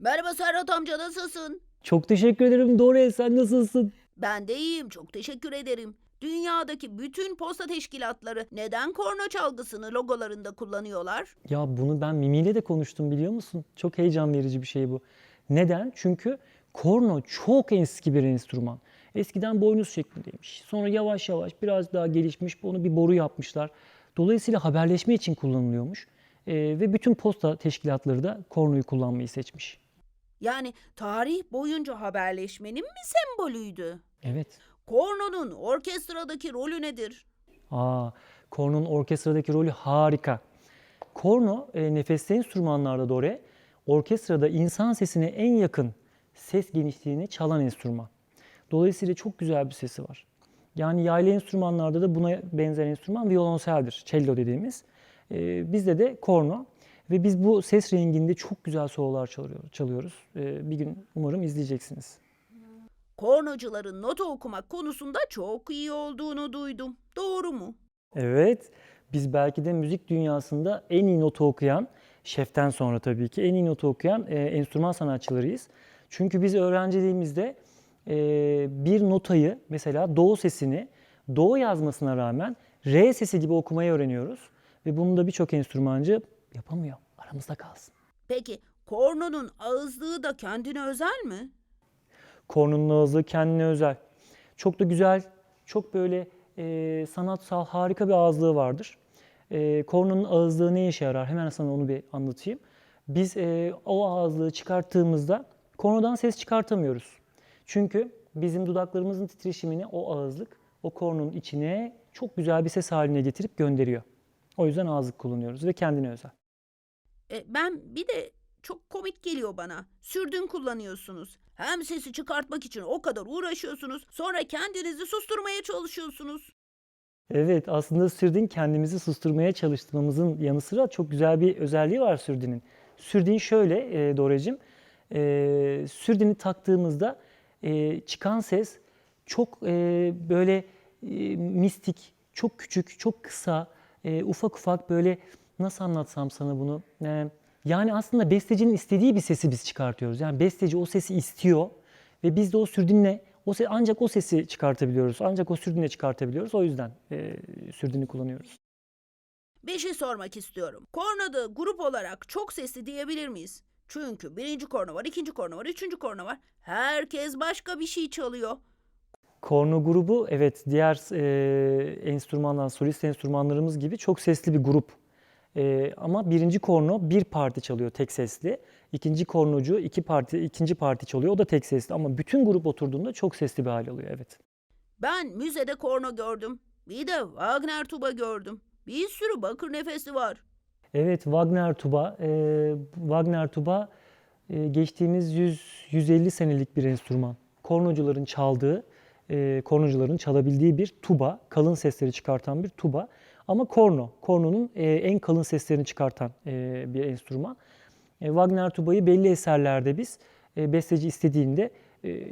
Merhaba Serhat amca nasılsın? Çok teşekkür ederim Dore. Sen nasılsın? Ben de iyiyim çok teşekkür ederim. Dünyadaki bütün posta teşkilatları neden korna çalgısını logolarında kullanıyorlar? Ya bunu ben Mimi ile de konuştum biliyor musun? Çok heyecan verici bir şey bu. Neden? Çünkü korno çok eski bir enstrüman. Eskiden boynuz şeklindeymiş. Sonra yavaş yavaş biraz daha gelişmiş. Onu bir boru yapmışlar. Dolayısıyla haberleşme için kullanılıyormuş. Ee, ve bütün posta teşkilatları da kornoyu kullanmayı seçmiş. Yani tarih boyunca haberleşmenin mi sembolüydü? Evet. Kornonun orkestradaki rolü nedir? Aa, kornonun orkestradaki rolü harika. Korno e, nefesli enstrümanlarda Dore, orkestrada insan sesine en yakın ses genişliğini çalan enstrüman. Dolayısıyla çok güzel bir sesi var. Yani yaylı enstrümanlarda da buna benzer enstrüman violonseldir, cello dediğimiz. E, bizde de korno ve biz bu ses renginde çok güzel sololar çalıyoruz. çalıyoruz. E, bir gün umarım izleyeceksiniz. Kornocuların nota okumak konusunda çok iyi olduğunu duydum. Doğru mu? Evet, biz belki de müzik dünyasında en iyi notu okuyan, şeften sonra tabii ki en iyi notu okuyan e, enstrüman sanatçılarıyız. Çünkü biz öğrenciliğimizde e, bir notayı mesela do sesini do yazmasına rağmen re sesi gibi okumayı öğreniyoruz. Ve bunu da birçok enstrümancı yapamıyor. Aramızda kalsın. Peki kornonun ağızlığı da kendine özel mi? Kornunun ağızlığı kendine özel. Çok da güzel, çok böyle e, sanatsal harika bir ağızlığı vardır. E, kornunun ağızlığı ne işe yarar? Hemen sana onu bir anlatayım. Biz e, o ağızlığı çıkarttığımızda kornodan ses çıkartamıyoruz. Çünkü bizim dudaklarımızın titreşimini o ağızlık o kornun içine çok güzel bir ses haline getirip gönderiyor. O yüzden ağızlık kullanıyoruz ve kendine özel. E, ben bir de çok komik geliyor bana. Sürdün kullanıyorsunuz. Hem sesi çıkartmak için o kadar uğraşıyorsunuz. Sonra kendinizi susturmaya çalışıyorsunuz. Evet, aslında sürdin kendimizi susturmaya çalıştırmamızın yanı sıra çok güzel bir özelliği var sürdinin. Sürdin şöyle e, Doracığım, e, sürdini taktığımızda e, çıkan ses çok e, böyle e, mistik, çok küçük, çok kısa, e, ufak ufak böyle nasıl anlatsam sana bunu? E, yani aslında bestecinin istediği bir sesi biz çıkartıyoruz. Yani besteci o sesi istiyor ve biz de o sürdinle o se- ancak o sesi çıkartabiliyoruz. Ancak o sürdinle çıkartabiliyoruz. O yüzden e, sürdini kullanıyoruz. Bir şey sormak istiyorum. Kornada grup olarak çok sesli diyebilir miyiz? Çünkü birinci korna var, ikinci korna var, üçüncü korna var. Herkes başka bir şey çalıyor. Korno grubu evet diğer e, enstrümanlar, solist enstrümanlarımız gibi çok sesli bir grup. E, ama birinci korno bir parti çalıyor tek sesli. İkinci kornocu iki parti, ikinci parti çalıyor o da tek sesli. Ama bütün grup oturduğunda çok sesli bir hal alıyor evet. Ben müzede korno gördüm. Bir de Wagner tuba gördüm. Bir sürü bakır nefesi var. Evet Wagner tuba, e, Wagner tuba e, geçtiğimiz 100 150 senelik bir enstrüman. Kornocuların çaldığı, e, kornocuların çalabildiği bir tuba, kalın sesleri çıkartan bir tuba. Ama korno, kornonun e, en kalın seslerini çıkartan e, bir enstrüman. E, Wagner tubayı belli eserlerde biz besteci istediğinde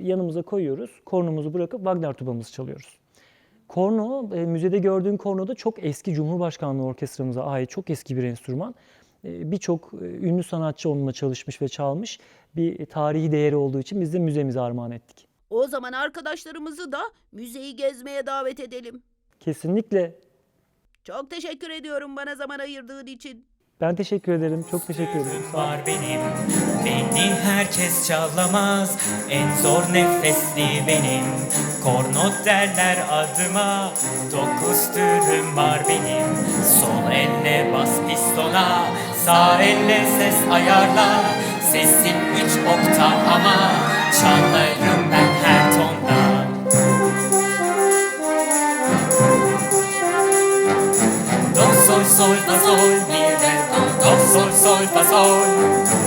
yanımıza koyuyoruz. Kornomuzu bırakıp Wagner tubamızı çalıyoruz. Korno, müzede gördüğün korno da çok eski Cumhurbaşkanlığı Orkestramıza ait çok eski bir enstrüman. Birçok ünlü sanatçı onunla çalışmış ve çalmış. Bir tarihi değeri olduğu için biz de müzemize armağan ettik. O zaman arkadaşlarımızı da müzeyi gezmeye davet edelim. Kesinlikle Çok teşekkür ediyorum bana zaman ayırdığın için. ben teşekkür ederim. Çok teşekkür ederim. Sağ var benim. Beni herkes çalamaz. En zor nefesli benim. Kornot derler adıma. Dokuz türüm var benim. Sol elle bas pistona. Sağ elle ses ayarla. Sesim üç oktav ama. Çalarım Do sol